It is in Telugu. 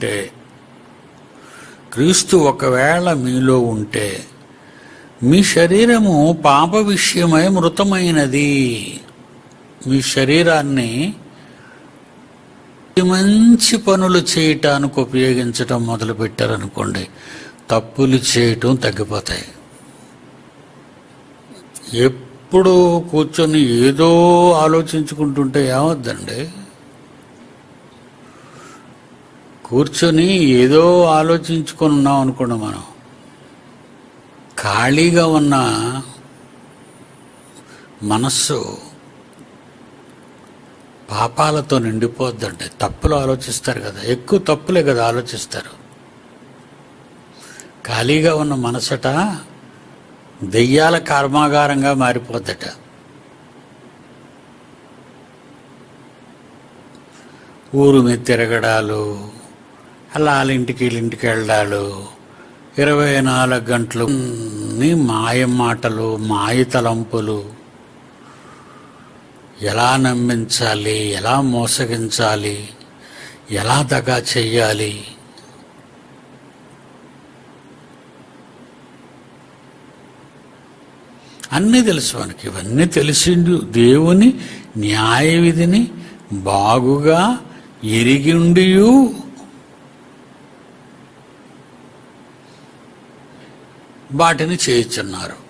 ఉంటే క్రీస్తు ఒకవేళ మీలో ఉంటే మీ శరీరము పాప విషయమై మృతమైనది. మీ శరీరాన్ని మంచి పనులు చేయటానికి ఉపయోగించటం మొదలు పెట్టారనుకోండి తప్పులు చేయటం తగ్గిపోతాయి. ఎప్పుడు కూర్చొని ఏదో ఆలోచించుకుంటుంటే ఏమొద్దండి? కూర్చొని ఏదో ఆలోచించుకొని ఉన్నాం అనుకోండి మనం. ఖాళీగా ఉన్న మనస్సు పాపాలతో నిండిపోద్దండి తప్పులు ఆలోచిస్తారు కదా. ఎక్కువ తప్పులే కదా ఆలోచిస్తారు. ఖాళీగా ఉన్న మనసట దెయ్యాల కర్మాగారంగా మారిపోద్దట. ఊరు మీద తిరగడాలు అలా వాళ్ళ ఇంటికి వెళ్ళాడు ఇరవై నాలుగు గంటలు మాయ మాటలు మాయ తలంపులు. ఎలా నమ్మించాలి ఎలా మోసగించాలి ఎలా దగా చెయ్యాలి? అన్నీ తెలుసు మనకి ఇవన్నీ తెలిసిండు దేవుని న్యాయ విధిని బాగుగా ఎరిగిండియు. వాటిని చేయుచున్నారు.